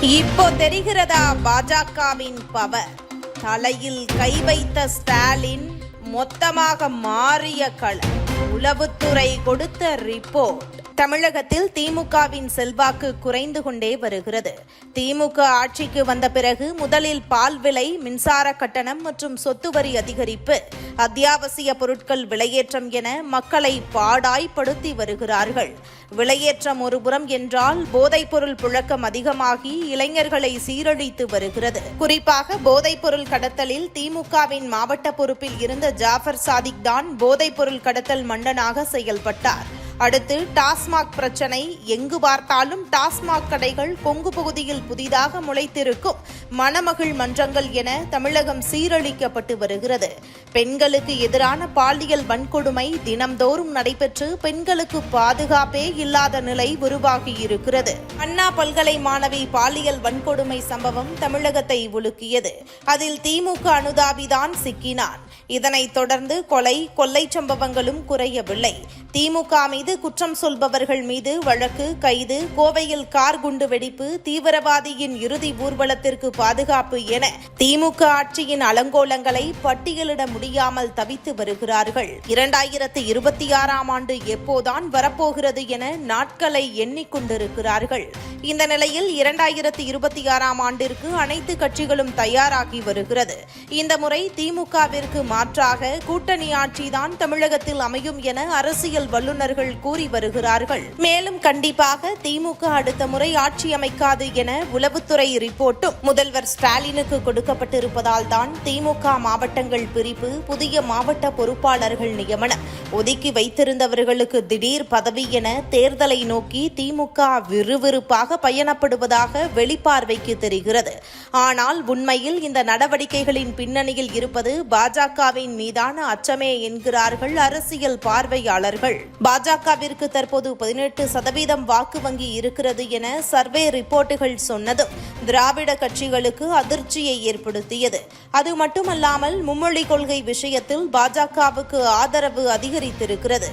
இப்போ தெரிகிறதா பாஜகவின் பவர்? தலையில் கை வைத்த ஸ்டாலின் மொத்தமாக மாறிய களம். உளவுத்துறை கொடுத்த ரிப்போர்ட். தமிழகத்தில் திமுகவின் செல்வாக்கு குறைந்து கொண்டே வருகிறது. திமுக ஆட்சிக்கு வந்த பிறகு முதலில் பால் விலை மின்சார கட்டணம் மற்றும் சொத்து வரி அதிகரிப்பு அத்தியாவசிய பொருட்கள் விலையேற்றம் என மக்களை பாடாய்படுத்தி வருகிறார்கள். விலையேற்றம் ஒருபுறம் என்றால் போதைப்பொருள் புழக்கம் அதிகமாகி இளைஞர்களை சீரழித்து வருகிறது. குறிப்பாக போதைப்பொருள் கடத்தலில் திமுகவின் மாவட்ட பொறுப்பில் இருந்த ஜாஃபர் சாதிக் தான் போதைப்பொருள் கடத்தல் மண்டனாக செயல்பட்டார். அடுத்து டாஸ்மாக் பிரச்சனை எங்கு பார்த்தாலும் டாஸ்மாக் கடைகள் கொங்கு பகுதியில் புதிதாக முளைத்திருக்கும் மணமகள் மன்றங்கள் என தமிழகம் சீரழிக்கப்பட்டு வருகிறது. பெண்களுக்கு எதிரான பாலியல் வன்கொடுமை தினம்தோறும் நடைபெற்று பெண்களுக்கு பாதுகாப்பே இல்லாத நிலை உருவாகியிருக்கிறது அண்ணா பல்கலை மாணவி பாலியல் வன்கொடுமை சம்பவம் தமிழகத்தை உலுக்கியது. அதில் திமுக அனுதாபிதான் சிக்கினான். இதனைத் தொடர்ந்து கொலை கொள்ளை சம்பவங்களும் குறையவில்லை. திமுக மீது குற்றம் சொல்பவர்கள் மீது வழக்கு கைது கோவையில் கார் குண்டு வெடிப்பு தீவிரவாதியின் இறுதி ஊர்வலத்திற்கு பாதுகாப்பு என திமுக ஆட்சியின் அலங்கோலங்களை பட்டியலிட முடியாமல் தவித்து வருகிறார்கள். இரண்டாயிரத்து இருபத்தி ஆறாம் ஆண்டு எப்போதான் வரப்போகிறது என நாட்களை எண்ணிக்கொண்டிருக்கிறார்கள். இந்த நிலையில் இரண்டாயிரத்து இருபத்தி ஆறாம் ஆண்டிற்கு அனைத்து கட்சிகளும் தயாராகி வருகிறது. இந்த முறை திமுகவிற்கு மாற்றாக கூட்டணி ஆட்சிதான் தமிழகத்தில் அமையும் என அரசியல் வல்லுநர்கள் கூறி வருகிறார்கள். மேலும் கண்டிப்பாக திமுக அடுத்த முறை ஆட்சி அமைக்காது என உளவுத்துறை ரிப்போர்ட்டும் முதல்வர் ஸ்டாலினுக்கு கொடுக்கப்பட்டிருப்பதால் தான் திமுக மாவட்டங்கள் பிரிப்பு புதிய மாவட்ட பொறுப்பாளர்கள் நியமனம். ஒதுக்கி வைத்திருந்தவர்களுக்கு திடீர் பதவி என தேர்தலை நோக்கி திமுக விறுவிறுப்பாக பயணப்படுவதாக வெளிப்பார்வைக்கு தெரிகிறது. ஆனால் உண்மையில் இந்த நடவடிக்கைகளின் பின்னணியில் இருப்பது பாஜக பாஜகவின் மீதான அச்சமே என்கிறார்கள் அரசியல் பார்வையாளர்கள். பாஜகவிற்கு தற்போது பதினெட்டு சதவீதம் வாக்கு வங்கி இருக்கிறது என சர்வே ரிப்போர்ட்டுகள் சொன்னதும் திராவிட கட்சிகளுக்கு அதிர்ச்சியை ஏற்படுத்தியது. அது மட்டுமல்லாமல் மும்மொழி கொள்கை விஷயத்தில் பாஜகவுக்கு ஆதரவு அதிகரித்திருக்கிறது.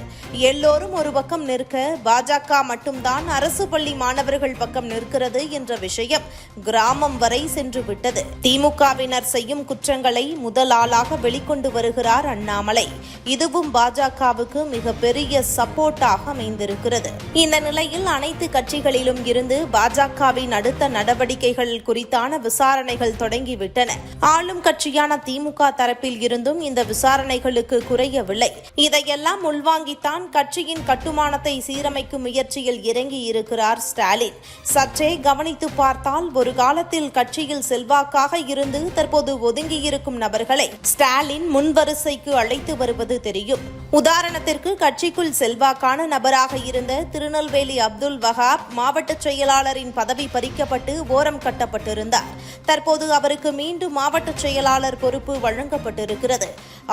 எல்லோரும் ஒரு பக்கம் நிற்க பாஜக மட்டும்தான் அரசு பள்ளி மாணவர்கள் பக்கம் நிற்கிறது என்ற விஷயம் கிராமம் வரை சென்று விட்டது திமுகவினர் செய்யும் குற்றங்களை முதல் ஆளாக வெளிக்கொண்டு கொண்டு வருகிறார் அண்ணாமலை. இதுவும் பாஜகவுக்கு மிகப்பெரிய சப்போர்ட்டாக அமைந்திருக்கிறது. இந்த நிலையில் அனைத்து கட்சிகளிலும் இருந்து பாஜகவின் அடுத்த நடவடிக்கைகள் குறித்தான விசாரணைகள் தொடங்கிவிட்டன. ஆளும் கட்சியான திமுக தரப்பில் இருந்தும் இந்த விசாரணைகளுக்கு குறையவில்லை. இதையெல்லாம் உள்வாங்கித்தான் கட்சியின் கட்டுமானத்தை சீரமைக்கும் முயற்சியில் இறங்கி இருக்கிறார் ஸ்டாலின். சற்றே கவனித்து பார்த்தால் ஒரு காலத்தில் கட்சியில் செல்வாக்காக இருந்து தற்போது ஒதுங்கியிருக்கும் நபர்களை ஸ்டாலின் முன்வரிசைக்கு அழைத்து வருவது தெரியும். உதாரணத்திற்கு கட்சிக்குள் செல்வாக்கான நபராக இருந்த திருநெல்வேலி அப்துல் வஹாப் மாவட்ட செயலாளரின் பதவி பறிக்கப்பட்டு ஓரம் கட்டப்பட்டிருந்தார். தற்போது அவருக்கு மீண்டும் மாவட்ட செயலாளர் பொறுப்பு வழங்கப்பட்டிருக்கிறது.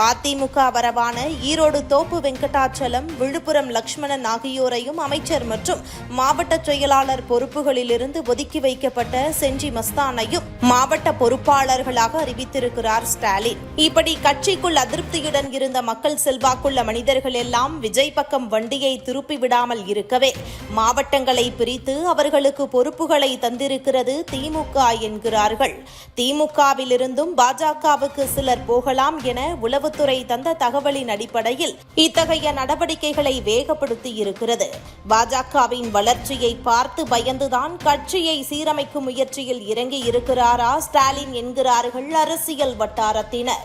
அதிமுக வரவான ஈரோடு தோப்பு வெங்கடாச்சலம் விழுப்புரம் லக்ஷ்மணன் ஆகியோரையும் அமைச்சர் மற்றும் மாவட்ட செயலாளர் பொறுப்புகளிலிருந்து ஒதுக்கி வைக்கப்பட்ட செஞ்சி மஸ்தானையும் மாவட்ட பொறுப்பாளர்களாக அறிவித்திருக்கிறார் ஸ்டாலின். இப்படி கட்சிக்குள் அதிருப்தியுடன் இருந்த மக்கள் செல்வாக்குள்ள மனிதர்கள் எல்லாம் விஜய் பக்கம் வண்டியை திருப்பி விடாமல் இருக்கவே மாவட்டங்களை பிரித்து அவர்களுக்கு பொறுப்புகளை தந்திருக்கிறது திமுக என்கிறார்கள். திமுகவிலிருந்தும் பாஜகவுக்கு சிலர் போகலாம் என உளவுத்துறை தந்த தகவலின் அடிப்படையில் இத்தகைய நடவடிக்கைகளை வேகப்படுத்தி இருக்கிறது. பாஜகவின் வளர்ச்சியை பார்த்து பயந்துதான் கட்சியை சீரமைக்கும் முயற்சியில் இறங்கி இருக்கிறாரா ஸ்டாலின் என்கிறார்கள் அரசியல் வட்டாரத்தினர்.